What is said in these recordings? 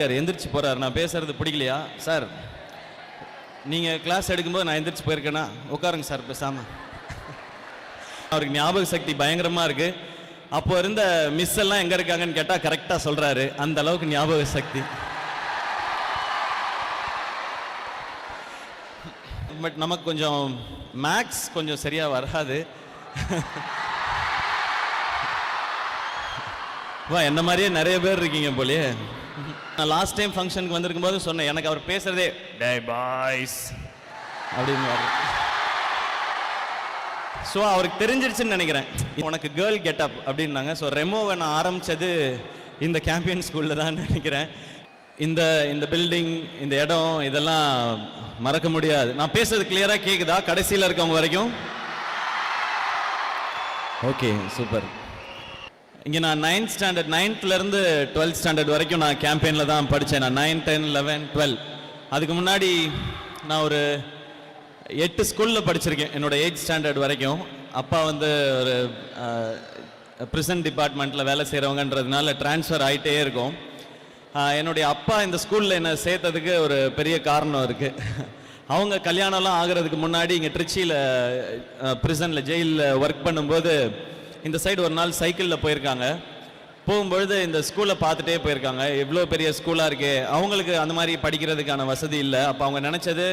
Sir எந்திரிச்சு போறாரு. நான் பேசுறது பிடிக்கலையா? சார் நீங்க கிளாஸ் எடுக்கும்போது நான் எந்திரிச்சு போயிருக்கேனா? உட்காருங்க சார் பேசாம. அவருக்கு ஞாபக சக்தி பயங்கரமா இருக்கு. அப்போ இருந்த மிஸ் எல்லாம் எங்க இருக்காங்கன்னு கேட்டா கரெக்டா சொல்றாரு. அந்த அளவுக்கு ஞாபக சக்தி. பட் நமக்கு கொஞ்சம் மேக்ஸ் கொஞ்சம் சரியா வராது. வா என்ன மாதிரியே நிறைய பேர் இருக்கீங்க போலயே. நான் லாஸ்ட் டைம் ஃபங்க்ஷனுக்கு வந்திருக்கும் போது சொன்னேன் எனக்கு அவர் பேசுறதே டே பாய்ஸ் அப்படின்னு ஸோ அவருக்கு தெரிஞ்சிருச்சுன்னு நினைக்கிறேன். உனக்கு கேர்ள் கெட்டப் அப்படின்னாங்க. ஸோ ரெமோவை நான் ஆரம்பித்தது இந்த கேம்பியன் ஸ்கூலில் தான் நினைக்கிறேன். இந்த இந்த பில்டிங் இந்த இடம் இதெல்லாம் மறக்க முடியாது. நான் பேசுறது கிளியராக கேட்குதா கடைசியில் இருக்கவங்க வரைக்கும். ஓகே சூப்பர் இங்கே நான் நைன்த் ஸ்டாண்டர்ட் நைன்த்லேருந்து டுவெல்த் ஸ்டாண்டர்ட் வரைக்கும் நான் கேம்பெயினில் தான் படித்தேன் நான் நைன் டென் லெவன் டுவெல் அதுக்கு முன்னாடி நான் ஒரு எட்டு ஸ்கூலில் படிச்சிருக்கேன் என்னோடய எயிட் ஸ்டாண்டர்ட் வரைக்கும். அப்பா வந்து ஒரு ப்ரிசன்ட் டிபார்ட்மெண்ட்டில் வேலை செய்கிறவங்கன்றதுனால ட்ரான்ஸ்ஃபர் ஆகிட்டே இருக்கும். என்னுடைய அப்பா இந்த ஸ்கூலில் என்னை சேர்த்ததுக்கு ஒரு பெரிய காரணம் இருக்குது அவங்க கல்யாணம்லாம் ஆகிறதுக்கு முன்னாடி இங்கே ட்ரிச்சியில் ப்ரிசனில் ஜெயிலில் ஒர்க் பண்ணும்போது இந்த சைடு ஒரு நாள் சைக்கிளில் போயிருக்காங்க. போகும்பொழுது இந்த ஸ்கூலை பார்த்துட்டே போயிருக்காங்க. எவ்வளோ பெரிய ஸ்கூலாக இருக்கே அவங்களுக்கு அந்த மாதிரி படிக்கிறதுக்கான வசதி இல்லை. அப்போ அவங்க நினச்சது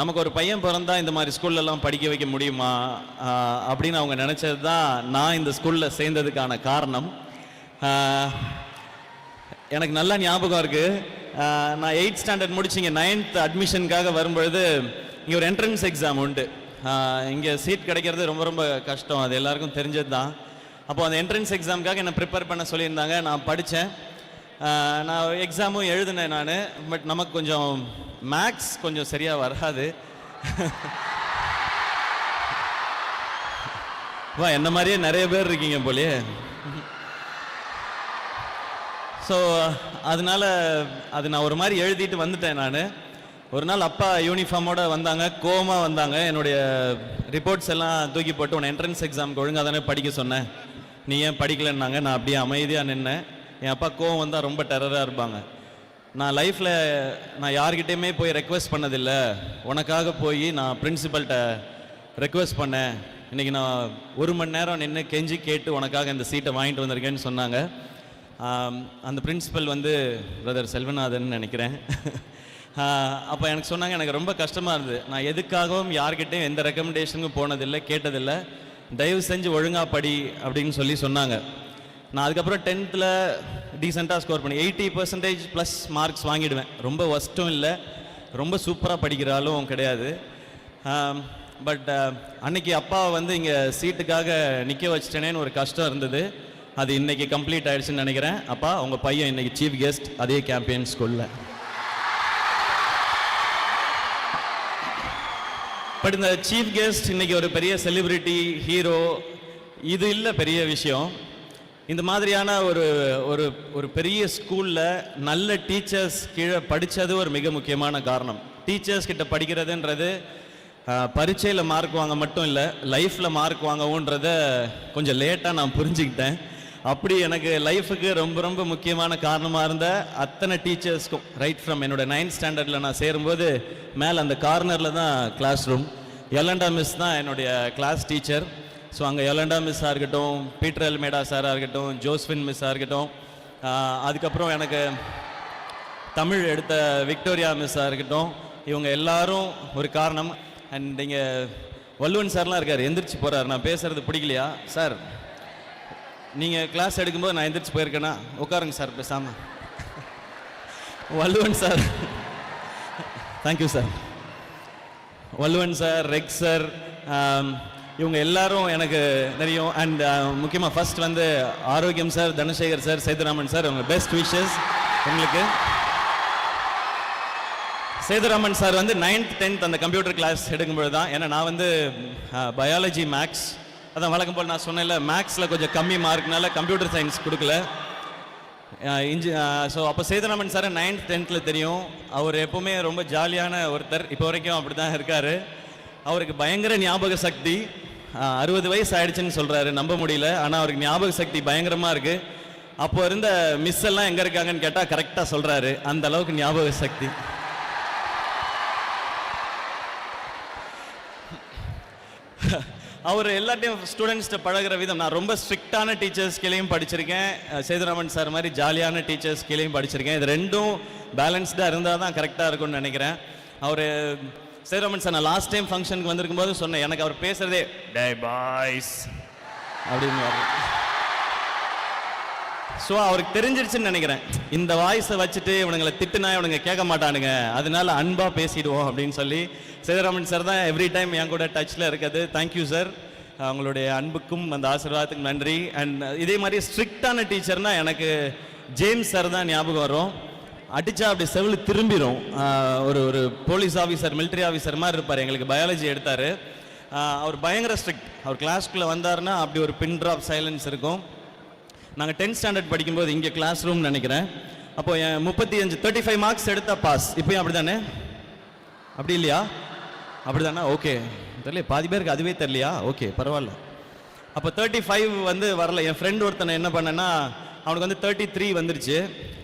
நமக்கு ஒரு பையன் பிறந்தா இந்த மாதிரி ஸ்கூல்லலாம் படிக்க வைக்க முடியுமா? அப்படின்னு அவங்க நினச்சது தான் நான் இந்த ஸ்கூலில் சேர்ந்ததுக்கான காரணம். எனக்கு நல்லா ஞாபகம் இருக்குது நான் எயிட் ஸ்டாண்டர்ட் முடிச்சிங்க. நைன்த் அட்மிஷனுக்காக வரும்பொழுது இங்கே ஒரு என்ட்ரன்ஸ் எக்ஸாம் உண்டு. இங்கே சீட் கிடைக்கிறது ரொம்ப ரொம்ப கஷ்டம். அது எல்லாருக்கும் தெரிஞ்சது தான் அப்போ அந்த என்ட்ரன்ஸ் எக்ஸாமுக்காக என்னை ப்ரிப்பேர் பண்ண சொல்லியிருந்தாங்க. நான் படித்தேன் நான் எக்ஸாமும் எழுதினேன் நான். பட் நமக்கு கொஞ்சம் மேக்ஸ் கொஞ்சம் சரியாக வராது. வா என்ன மாதிரியே நிறைய பேர் இருக்கீங்க போலியே. ஸோ அதனால அது நான் ஒரு மாதிரி எழுதிட்டு வந்துட்டேன் நான். ஒரு நாள் அப்பா யூனிஃபார்மோட வந்தாங்க கோவமா வந்தாங்க. என்னுடைய ரிப்போர்ட்ஸ் எல்லாம் தூக்கி போட்டு உன்னை என்ட்ரன்ஸ் எக்ஸாமுக்கு ஒழுங்காக தானே படிக்க சொன்னேன். நீ ஏன் படிக்கலைன்னாங்க நான் அப்படியே அமைதியாக நின்னேன். என் அப்பா கோவம் வந்தால் ரொம்ப டெரராக இருப்பாங்க. நான் லைஃப்பில் நான் யார்கிட்டயுமே போய் ரெக்வெஸ்ட் பண்ணதில்லை. உனக்காக போய் நான் பிரின்சிபல்கிட்ட ரெக்வெஸ்ட் பண்ணேன். இன்றைக்கி நான் ஒரு மணி நேரம் நின்று கெஞ்சி கேட்டு உனக்காக இந்த சீட்டை வாங்கிட்டு வந்திருக்கேன்னு சொன்னாங்க. அந்த பிரின்சிபல் வந்து பிரதர் செல்வநாதன் நினைக்கிறேன். அப்போ எனக்கு சொன்னாங்க எனக்கு ரொம்ப கஷ்டமாக இருந்தது. நான் எதுக்காகவும் யார்கிட்டையும் எந்த ரெக்கமெண்டேஷனுக்கும் போனதில்லை கேட்டதில்லை. தயவு செஞ்சு ஒழுங்காக படி அப்படின்னு சொல்லி சொன்னாங்க. நான் அதுக்கப்புறம் டென்த்தில் டீசெண்டாக ஸ்கோர் பண்ணி எயிட்டி பர்சன்டேஜ் ப்ளஸ் மார்க்ஸ் வாங்கிடுவேன். ரொம்ப ஒஸ்ட்டும் இல்லை. ரொம்ப சூப்பராக படிக்கிறாலும் கிடையாது. பட் அன்னைக்கு அப்பாவை வந்து இங்கே சீட்டுக்காக நிற்க வச்சிட்டேனேன்னு ஒரு கஷ்டம் இருந்தது. அது இன்றைக்கி கம்ப்ளீட் ஆகிடுச்சுன்னு நினைக்கிறேன். அப்பா உங்கள் பையன் இன்றைக்கி சீஃப் கெஸ்ட் அதே கேம்பியன் ஸ்கூலில் பட் இந்த சீஃப் கெஸ்ட் இன்னைக்கு ஒரு பெரிய செலிபிரிட்டி ஹீரோ இது இல்லை பெரிய விஷயம். இந்த மாதிரியான ஒரு ஒரு ஒரு பெரிய ஸ்கூலில் நல்ல டீச்சர்ஸ் கீழே படித்தது ஒரு மிக முக்கியமான காரணம். டீச்சர்ஸ் கிட்ட படிக்கிறதுன்றது பரீட்சையில் மார்க் வாங்க மட்டும் இல்லை லைஃப்பில் மார்க் வாங்கவுன்றத கொஞ்சம் லேட்டாக நான் புரிஞ்சுக்கிட்டேன். அப்படி எனக்கு லைஃபுக்கு ரொம்ப ரொம்ப முக்கியமான காரணமாக இருந்த அத்தனை டீச்சர்ஸ்க்கும் ரைட் ஃப்ரம் என்னோட நைன்த் ஸ்டாண்டர்டில் நான் சேரும்போது மேலே அந்த கார்னரில் தான் கிளாஸ் ரூம் எலண்டா மிஸ் தான் என்னுடைய கிளாஸ் டீச்சர் ஸோ அங்கே எலண்டா மிஸ்ஸாக இருக்கட்டும் பீட்டர் எல்மேடா சாராக இருக்கட்டும் ஜோஸ்வின் மிஸ்ஸாக இருக்கட்டும் அதுக்கப்புறம் எனக்கு தமிழ் எடுத்த விக்டோரியா மிஸ்ஸாக இருக்கட்டும் இவங்க எல்லாரும் ஒரு காரணம். அண்ட் இங்கே வல்லுவன் சார்லாம் இருக்கார் எந்திரிச்சு போகிறார் நான் பேசுறது பிடிக்கலையா? சார் நீங்கள் கிளாஸ் எடுக்கும்போது நான் எந்திரிச்சு போயிருக்கேனா? உட்காருங்க சார் பேசாமல் Valluvan sir thank you sir Valluvan sir ரெக் sir இவங்க எல்லாரும் எனக்கு தெரியும். அண்ட் uh, முக்கியமாக ஃபர்ஸ்ட் வந்து Arokkiyam sir Dhanasekar sir Sethuraman sir உங்கள் பெஸ்ட் விஷஸ் உங்களுக்கு. சேதுராமன் சார் வந்து நைன்த் டென்த் அந்த கம்ப்யூட்டர் கிளாஸ் எடுக்கும்பொழுது தான் ஏன்னா நான் வந்து uh, பயாலஜி மேக்ஸ் அதான் வழக்கம் போல் நான் சொன்னேன்ல மேக்ஸில் கொஞ்சம் கம்மி மார்க்னால கம்ப்யூட்டர் சயின்ஸ் கொடுக்கல. இன்ஜி ஸோ அப்போ சேதுராமன் சார் நைன்த் டென்த்தில் தெரியும். அவர் எப்போவுமே ரொம்ப ஜாலியான ஒருத்தர். இப்போ வரைக்கும் அப்படி தான் இருக்கார். அவருக்கு பயங்கர ஞாபக சக்தி. அறுபது வயசு ஆயிடுச்சுன்னு சொல்கிறாரு நம்ப முடியல. ஆனால் அவருக்கு ஞாபக சக்தி பயங்கரமாக இருக்குது அப்போ இருந்த மிஸ் எல்லாம் எங்கே இருக்காங்கன்னு கேட்டால் கரெக்டாக சொல்கிறாரு அந்த அளவுக்கு ஞாபக சக்தி. அவர் எல்லாத்தையும் ஸ்டூடெண்ட்ஸ்கிட்ட பழகுற விதம். நான் ரொம்ப ஸ்ட்ரிக்டான டீச்சர்ஸ் கீழேயும் படிச்சிருக்கேன். சேதுராமன் சார் மாதிரி ஜாலியான டீச்சர்ஸ் கீழேயும் படிச்சிருக்கேன். இது ரெண்டும் பேலன்ஸ்டாக இருந்தால் தான் கரெக்டாக இருக்கும்னு நினைக்கிறேன். அவர் சேதுராமன் சார் நான் லாஸ்ட் டைம் ஃபங்க்ஷனுக்கு வந்திருக்கும் போது சொன்னேன் எனக்கு அவர் பேசுகிறதே டே பாய்ஸ் அப்படின்னு ஸோ அவருக்கு தெரிஞ்சிருச்சுன்னு நினைக்கிறேன். இந்த வாய்ஸை வச்சுட்டு இவனுங்களை திட்டுனா இவனுங்க கேட்க மாட்டானுங்க. அதனால அன்பாக பேசிடுவோம் அப்படின்னு சொல்லி சேதுராமன் சார் தான் எவ்ரி டைம் என் கூட டச்சில் இருக்கிறது. தேங்க்யூ சார் அவங்களுடைய அன்புக்கும் அந்த ஆசீர்வாதத்துக்கும் நன்றி. அண்ட் இதே மாதிரி ஸ்ட்ரிக்டான டீச்சர்னால் எனக்கு ஜேம்ஸ் சார் தான் ஞாபகம் வரும். அடித்தா அப்படி செவில் திரும்பிடும் ஒரு ஒரு போலீஸ் ஆஃபீஸர் மிலிட்ரி ஆஃபீஸர் மாதிரி இருப்பார். எங்களுக்கு பயாலஜி எடுத்தார். அவர் பயங்கர ஸ்ட்ரிக்ட் அவர் கிளாஸ்க்குள்ளே வந்தாருன்னா அப்படி ஒரு பின் ட்ராப் சைலன்ஸ் இருக்கும். நாங்கள் டென்த் ஸ்டாண்டர்ட் படிக்கும்போது இங்கே கிளாஸ் ரூம் நினைக்கிறேன். அப்போ என் முப்பத்தி அஞ்சு தேர்ட்டி ஃபைவ் மார்க்ஸ் எடுத்தா பாஸ் இப்போயும் அப்படி தானே அப்படி இல்லையா? அப்படி தானே ஓகே தெரியல பாதி பேருக்கு அதுவே தெரியலையா? ஓகே பரவாயில்ல. அப்போ தேர்ட்டி ஃபைவ் வந்து வரல. என் ஃப்ரெண்ட் ஒருத்தனை என்ன பண்ணேன்னா அவனுக்கு வந்து தேர்ட்டி த்ரீ வந்துருச்சு.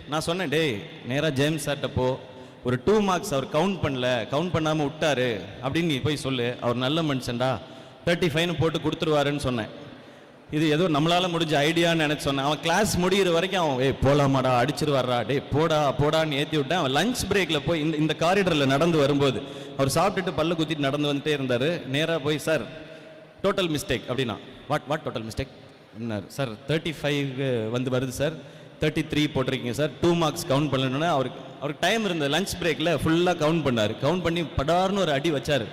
நான் சொன்னேன் டேய் நேராக ஜேம்ஸ் சார்ட்ட போ. ஒரு டூ மார்க்ஸ் அவர் கவுண்ட் பண்ணல. கவுண்ட் பண்ணாமல் விட்டாரு. அப்படின்னு நீ போய் சொல்லு. அவர் நல்ல மனுஷன்டா. தேர்ட்டி ஃபைவ்னு போட்டு கொடுத்துருவாருன்னு சொன்னேன். இது ஏதோ நம்மளால முடிஞ்ச ஐடியான்னு நினச்சி சொன்னேன். அவன் கிளாஸ் முடிகிற வரைக்கும் அவன் ஏய் போலாமாடா அடிச்சிட்டு வர்றா டே போடா போடான்னு ஏற்றி விட்டேன். அவன் லஞ்ச் பிரேக்கில் போய் இந்த இந்த காரிடரில் நடந்து வரும்போது அவர் சாப்பிட்டுட்டு பல்லு குத்திட்டு நடந்து வந்துட்டே இருந்தார். நேராக போய் சார் டோட்டல் மிஸ்டேக் அப்படின்னா. வாட் வாட் டோட்டல் மிஸ்டேக் என்னார் சார் தேர்ட்டி ஃபைவ் வந்து வருது சார். தேர்ட்டி த்ரீ போட்டிருக்கீங்க சார். டூ மார்க்ஸ் கவுண்ட் பண்ணணுன்னா அவருக்கு அவருக்கு டைம் இருந்தது. லஞ்ச் பிரேக்கில் ஃபுல்லாக கவுண்ட் பண்ணார். கவுண்ட் பண்ணி படார்னு ஒரு அடி வச்சார்.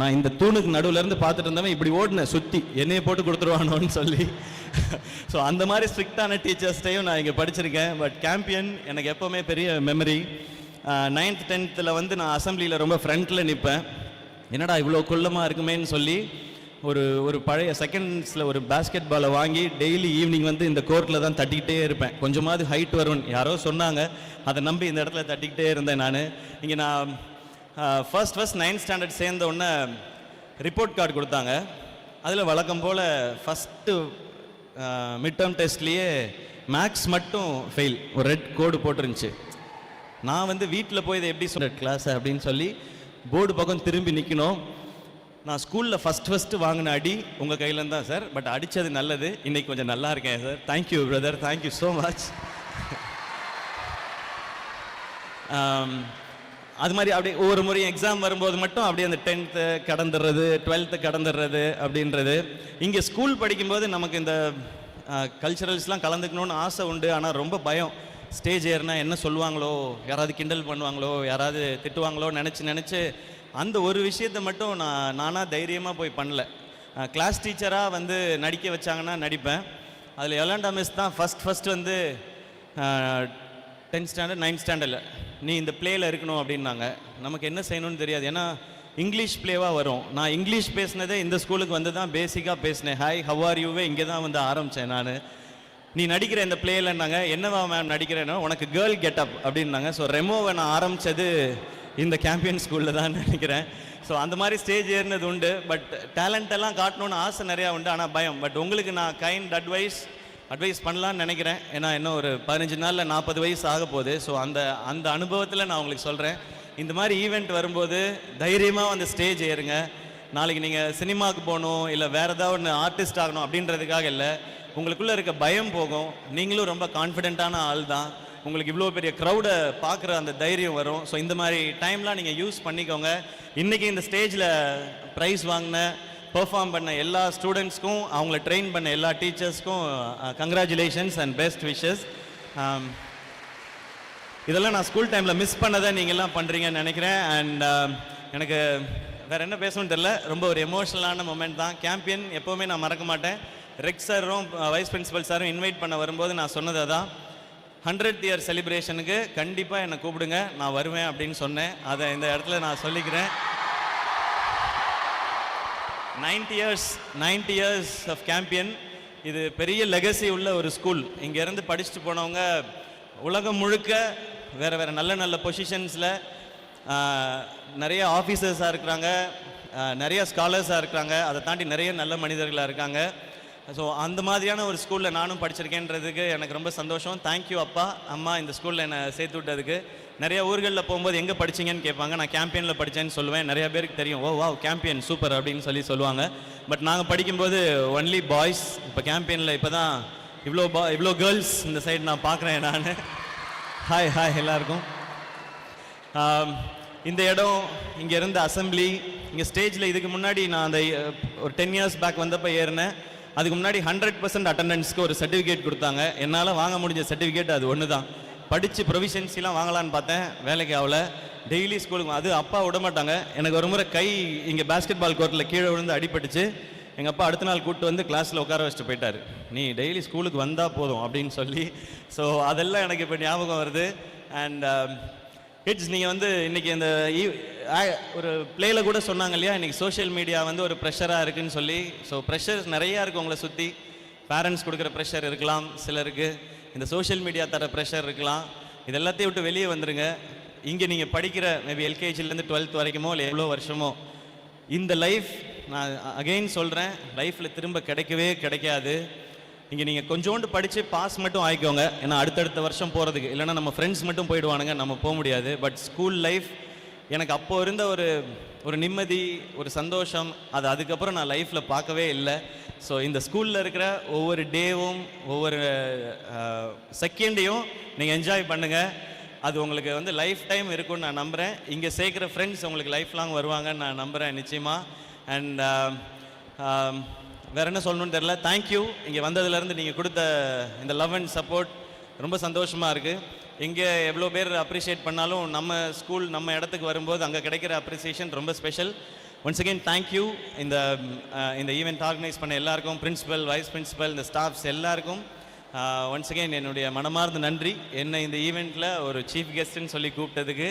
நான் இந்த தூணுக்கு நடுவுல இருந்து பார்த்துட்டு இருந்தவன் இப்படி ஓடினேன் சுற்றி என்னையே போட்டு கொடுத்துருவானோன்னு சொல்லி. ஸோ அந்த மாதிரி ஸ்ட்ரிக்டான டீச்சர்ஸ்டையும் நான் இங்கே படிச்சிருக்கேன். பட் கேம்பியன் எனக்கு எப்போவுமே பெரிய மெமரி நைன்த் டென்த்தில் வந்து நான் அசம்பிளியில் ரொம்ப ஃப்ரண்ட்டில் நிற்பேன் என்னடா இவ்வளோ குள்ளமாக இருக்குமேன்னு சொல்லி ஒரு ஒரு பழைய செகண்ட்ஸில் ஒரு பேஸ்கெட் பாலை வாங்கி டெய்லி ஈவினிங் வந்து இந்த கோர்ட்டில் தான் தட்டிக்கிட்டே இருப்பேன். கொஞ்சமாவது ஹைட் வரும்னு யாரோ சொன்னாங்க. அதை நம்பி இந்த இடத்துல தட்டிக்கிட்டே இருந்தேன் நான். இங்கே நான் ஃபர்ஸ்ட் ஃபர்ஸ்ட் நைன்த் ஸ்டாண்டர்ட் சேர்ந்த உடனே ரிப்போர்ட் கார்டு கொடுத்தாங்க. அதில் வழக்கம் போல் ஃபஸ்ட்டு மிட் டேர்ம் டெஸ்ட்லேயே மேக்ஸ் மட்டும் ஃபெயில் ஒரு ரெட் கோடு போட்டிருந்துச்சு. நான் வந்து வீட்டில் போய் இதை எப்படி சொல்கிற கிளாஸ் அப்படின்னு சொல்லி போர்டு பக்கம் திரும்பி நிற்கணும் நான் ஸ்கூலில் ஃபஸ்ட் ஃபஸ்ட்டு வாங்கின அடி உங்கள் கையிலேருந்து தான் சார் பட் அடித்தது நல்லது. இன்றைக்கி கொஞ்சம் நல்லா இருக்கேன் sir thank you brother thank you so much அது மாதிரி அப்படியே ஒவ்வொரு முறையும் எக்ஸாம் வரும்போது மட்டும் அப்படியே அந்த டென்த்து கடந்துடுறது டுவெல்த்து கடந்துடுறது அப்படின்றது. இங்கே ஸ்கூல் படிக்கும்போது நமக்கு இந்த கல்ச்சுரல்ஸ்லாம் கலந்துக்கணும்னு ஆசை உண்டு. ஆனால் ரொம்ப பயம். ஸ்டேஜ் ஏறினா என்ன சொல்லுவாங்களோ யாராவது கிண்டல் பண்ணுவாங்களோ யாராவது திட்டுவாங்களோ நினச்சி நினச்சி அந்த ஒரு விஷயத்தை மட்டும் நான் நானாக தைரியமாக போய் பண்ணல. கிளாஸ் டீச்சராக வந்து நடிக்க வச்சாங்கன்னா நடிப்பேன். அதில் எலாண்டா மிஸ் தான் ஃபஸ்ட் ஃபஸ்ட் வந்து டென்த் ஸ்டாண்டர்ட் நைன்த் ஸ்டாண்டர்டில் நீ இந்த பிளேயில் இருக்கணும் அப்படின்னாங்க. நமக்கு என்ன செய்யணும்னு தெரியாது. ஏன்னா இங்கிலீஷ் பிளேவாக வரும். நான் இங்கிலீஷ் பேசினதே இந்த ஸ்கூலுக்கு வந்து தான் பேசிக்காக பேசினேன். ஹாய் ஹவ் ஆர் யூவே இங்கே தான் வந்து ஆரம்பித்தேன் நான். நீ நடிக்கிற இந்த பிளேலன்னாங்க என்னவா மேம் நடிக்கிறேன்னா உனக்கு கேர்ள் கெட்டப் அப்படின்னாங்க. ஸோ ரெமோவை நான் ஆரம்பித்தது இந்த கேம்பியன் ஸ்கூலில் தான் நினைக்கிறேன். ஸோ அந்த மாதிரி ஸ்டேஜ் ஏறினது உண்டு. பட் டேலண்ட் எல்லாம் காட்டணும்னு ஆசை நிறையா உண்டு. ஆனால் பயம். பட் உங்களுக்கு நான் கைண்ட் அட்வைஸ் அட்வைஸ் பண்ணலான்னு நினைக்கிறேன். ஏன்னா இன்னும் ஒரு பதினஞ்சு நாளில் நாற்பது வயசு ஆக போகுது. ஸோ அந்த அந்த அனுபவத்தில் நான் உங்களுக்கு சொல்கிறேன் இந்த மாதிரி ஈவெண்ட் வரும்போது தைரியமாக அந்த ஸ்டேஜ் ஏறுங்க. நாளைக்கு நீங்கள் சினிமாவுக்கு போகணும் இல்லை வேறு ஏதாவது ஒன்று ஆர்டிஸ்ட் ஆகணும் அப்படின்றதுக்காக இல்லை. உங்களுக்குள்ளே இருக்க பயம் போகும். நீங்களும் ரொம்ப கான்ஃபிடென்ட்டான ஆள் தான். உங்களுக்கு இவ்வளோ பெரிய க்ரௌடை பார்க்குற அந்த தைரியம் வரும். ஸோ இந்த மாதிரி டைம்லாம் நீங்கள் யூஸ் பண்ணிக்கோங்க. இன்றைக்கி இந்த ஸ்டேஜில் ப்ரைஸ் வாங்கின பெர்ஃபார்ம் பண்ண எல்லா ஸ்டூடெண்ட்ஸ்க்கும் அவங்கள ட்ரெயின் பண்ண எல்லா டீச்சர்ஸ்க்கும் கங்க்ராச்சுலேஷன்ஸ் அண்ட் பெஸ்ட் விஷஸ் இதெல்லாம் நான் ஸ்கூல் டைமில் மிஸ் பண்ணதை நீங்கள்லாம் பண்ணுறீங்கன்னு நினைக்கிறேன். அண்ட் um, எனக்கு வேறு என்ன பேசணும்னு தெரில ரொம்ப ஒரு எமோஷனலான மொமெண்ட் தான். கேம்பியன் எப்போவுமே நான் மறக்க மாட்டேன். ரெக் சாரும் வைஸ் பிரின்சிபல் சாரும் இன்வைட் பண்ண வரும்போது நான் சொன்னது தான் ஹண்ட்ரட் இயர் செலிப்ரேஷனுக்கு கண்டிப்பாக என்னை கூப்பிடுங்க. நான் வருவேன் அப்படின்னு சொன்னேன். அதை இந்த இடத்துல நான் சொல்லிக்கிறேன். Ninety years ninety years of Campion இது பெரிய லெகசி உள்ள ஒரு ஸ்கூல் இங்கேருந்து படிச்சுட்டு போனவங்க உலகம் முழுக்க வேறு வேறு நல்ல நல்ல பொசிஷன்ஸில் நிறைய ஆஃபீஸர்ஸாக இருக்கிறாங்க. நிறைய ஸ்காலர்ஸாக இருக்கிறாங்க. அதை தாண்டி நிறைய நல்ல மனிதர்களாக இருக்காங்க. ஸோ அந்த மாதிரியான ஒரு ஸ்கூலில் நானும் படிச்சிருக்கேன்றதுக்கு எனக்கு ரொம்ப சந்தோஷம். தேங்க்யூ அப்பா. அம்மா இந்த ஸ்கூலில் என்னை சேர்த்து விட்டதுக்கு. நிறைய ஊர்களில் போகும்போது எங்கே படிச்சீங்கன்னு கேட்பாங்க. நான் கேம்பியனில் படித்தேன்னு சொல்லுவேன். நிறைய பேருக்கு தெரியும். ஓ வா கேம்பியன் சூப்பர் அப்படின்னு சொல்லி சொல்லுவாங்க. பட் நாங்கள் படிக்கும்போது ஒன்லி பாய்ஸ் இப்போ கேம்பியனில் இப்போ தான் இவ்வளோ பா இவ்வளோ கேர்ள்ஸ் இந்த சைடு நான் பார்க்குறேன் நான். ஹாய் ஹாய் எல்லாருக்கும். இந்த இடம் இங்கே இருந்த அசெம்பிளி இங்கே ஸ்டேஜில் இதுக்கு முன்னாடி நான் அந்த ஒரு டென் இயர்ஸ் பேக் வந்தப்போ ஏறினேன். அதுக்கு முன்னாடி ஹண்ட்ரட் பர்சன்ட் அட்டண்டன்ஸ்க்கு ஒரு சர்டிஃபிகேட் கொடுத்தாங்க. என்னால் வாங்க முடிஞ்ச சர்டிஃபிகேட் அது ஒன்று தான் படித்து ப்ரொவிஷன்ஸிலாம் வாங்கலான்னு பார்த்தேன். வேலைக்கு ஆகல. டெய்லி ஸ்கூலுக்கு அது அப்பா விட மாட்டாங்க. எனக்கு ஒரு முறை கை இங்கே பாஸ்கெட் பால் கோர்ட்டில் கீழே விழுந்து அடிபட்டுச்சு. எங்கள் அப்பா அடுத்த நாள் கூப்பிட்டு வந்து கிளாஸில் உட்கார வச்சுட்டு போயிட்டார். நீ டெய்லி ஸ்கூலுக்கு வந்தால் போதும் அப்படின்னு சொல்லி. ஸோ அதெல்லாம் எனக்கு இப்போ ஞாபகம் வருது. அண்ட் கிட்ஸ் நீங்கள் வந்து இன்றைக்கி இந்த e- ஒரு பிளேயில் கூட சொன்னாங்க இல்லையா? இன்றைக்கி சோஷியல் மீடியா வந்து ஒரு ப்ரெஷராக இருக்குதுன்னு சொல்லி. ஸோ ப்ரெஷர்ஸ் நிறையா இருக்குது உங்களை சுற்றி பேரண்ட்ஸ் கொடுக்குற ப்ரெஷர் இருக்கலாம் சிலருக்கு. இந்த சோஷியல் மீடியா தர ப்ரெஷர் இருக்கலாம். இது எல்லாத்தையும் விட்டு வெளியே வந்துருங்க. இங்கே நீங்கள் படிக்கிற மேபி எல்கேஜிலேருந்து டுவெல்த் வரைக்குமோ இல்லை எவ்வளோ வருஷமோ இந்த லைஃப் நான் அகைன் சொல்கிறேன் லைஃப்பில் திரும்ப கிடைக்கவே கிடைக்காது. இங்கே நீங்கள் கொஞ்சோண்டு படித்து பாஸ் மட்டும் ஆயிக்கோங்க. ஏன்னா அடுத்தடுத்த வருஷம் போகிறதுக்கு இல்லைன்னா நம்ம ஃப்ரெண்ட்ஸ் மட்டும் போயிடுவானுங்க நம்ம போக முடியாது. பட் ஸ்கூல் லைஃப் எனக்கு அப்போ இருந்த ஒரு ஒரு நிம்மதி ஒரு சந்தோஷம் அது அதுக்கப்புறம் நான் லைஃப்பில் பார்க்கவே இல்லை. ஸோ இந்த ஸ்கூலில் இருக்கிற ஒவ்வொரு டேவும் ஒவ்வொரு செகண்டையும் நீங்கள் என்ஜாய் பண்ணுங்கள் அது உங்களுக்கு வந்து லைஃப் டைம் இருக்கும்னு நான் நம்புகிறேன் இங்கே சேர்க்குற ஃப்ரெண்ட்ஸ் உங்களுக்கு லைஃப் லாங் வருவாங்கன்னு நான் நம்புகிறேன் நிச்சயமாக அண்ட் வேற என்ன சொல்லணும்னு தெரில தேங்க்யூ இங்கே வந்ததுலேருந்து நீங்கள் கொடுத்த இந்த லவ் அண்ட் சப்போர்ட் ரொம்ப சந்தோஷமாக இருக்குது இங்கே எவ்வளோ பேர் அப்ரிஷியேட் பண்ணாலும் நம்ம ஸ்கூல் நம்ம இடத்துக்கு வரும்போது அங்கே கிடைக்கிற அப்ரிசியேஷன் ரொம்ப ஸ்பெஷல் ஒன்ஸ் அகெயின் தேங்க்யூ இந்த இந்த ஈவெண்ட் ஆர்கனைஸ் பண்ண எல்லாருக்கும் பிரின்ஸிபல் வைஸ் பிரின்ஸிபல் இந்த ஸ்டாஃப்ஸ் எல்லாருக்கும் ஒன்ஸ் அகெயின் என்னுடைய மனமார்ந்த நன்றி. என்னை இந்த ஈவெண்ட்டில் ஒரு சீஃப் கெஸ்ட்டுன்னு சொல்லி கூப்பிட்டதுக்கு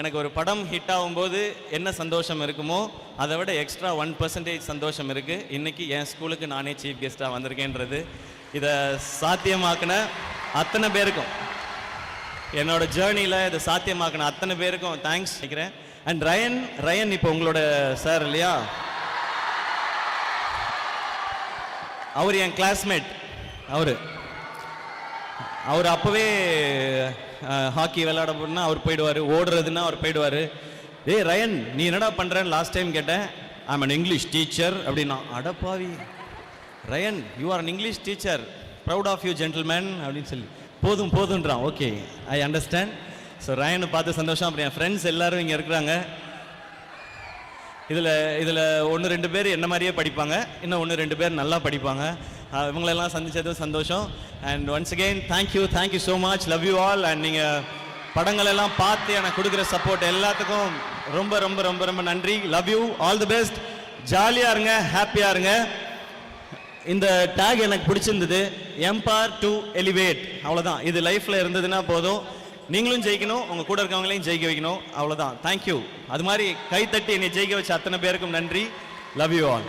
எனக்கு ஒரு படம் ஹிட் ஆகும்போது என்ன சந்தோஷம் இருக்குமோ அதை விட எக்ஸ்ட்ரா ஒன் பர்சன்டேஜ் சந்தோஷம் இருக்குது இன்றைக்கி என் ஸ்கூலுக்கு நானே சீஃப் கெஸ்ட்டாக வந்திருக்கேன்றது. இதை சாத்தியமாக்கின அத்தனை பேருக்கும். என்னோட ஜேர்னியில் இதை சாத்தியமாக்கின அத்தனை பேருக்கும் தேங்க்ஸ் நினைக்கிறேன். அண்ட் ரயன் ரயன் இப்போ உங்களோட சார் இல்லையா? அவர் என் கிளாஸ்மேட் அவர். அவர் அப்போவே ஹாக்கி விளையாட போனால் அவர் போயிடுவார். ஓடுறதுன்னா அவர் போயிடுவார். ஏய் ரயன் நீ என்னடா பண்ணுறேன்னு லாஸ்ட் டைம் கேட்டேன். ஐ அன் இங்கிலீஷ் டீச்சர் அப்படின்னா அடப்பாவி. Ryan you are an English teacher proud of you gentleman அப்படின்னு சொல்லி. போதும் போதுன்றான் ஓகே ஐ அண்டர்ஸ்டாண்ட் ஸோ ரயனை பார்த்து சந்தோஷம். அப்புறம் என் ஃப்ரெண்ட்ஸ் எல்லாரும் இங்கே இருக்கிறாங்க. இதில் இதில் ஒன்று ரெண்டு பேர் என்ன மாதிரியே படிப்பாங்க. இன்னும் ஒன்று ரெண்டு பேர் நல்லா படிப்பாங்க. இவங்களெல்லாம் சந்தித்ததும் சந்தோஷம். And once again thank you thank you so much love you all and நீங்கள் படங்களெல்லாம் பார்த்து எனக்கு கொடுக்குற சப்போர்ட் எல்லாத்துக்கும் ரொம்ப ரொம்ப ரொம்ப ரொம்ப நன்றி. Love you all the best ஜாலியாக இருங்க. ஹாப்பியாக இருங்க. இந்த டேக் எனக்கு பிடிச்சிருந்தது. எம்பவர் டு எலிவேட் அவ்வளோதான் இது லைஃப்பில் இருந்ததுன்னா போதும். நீங்களும் ஜெயிக்கணும் உங்கள் கூட இருக்கவங்களையும் ஜெயிக்க வைக்கணும். அவ்வளோதான் தேங்க்யூ அது மாதிரி கைத்தட்டி என்னை ஜெயிக்க வச்ச அத்தனை பேருக்கும் நன்றி. Love you all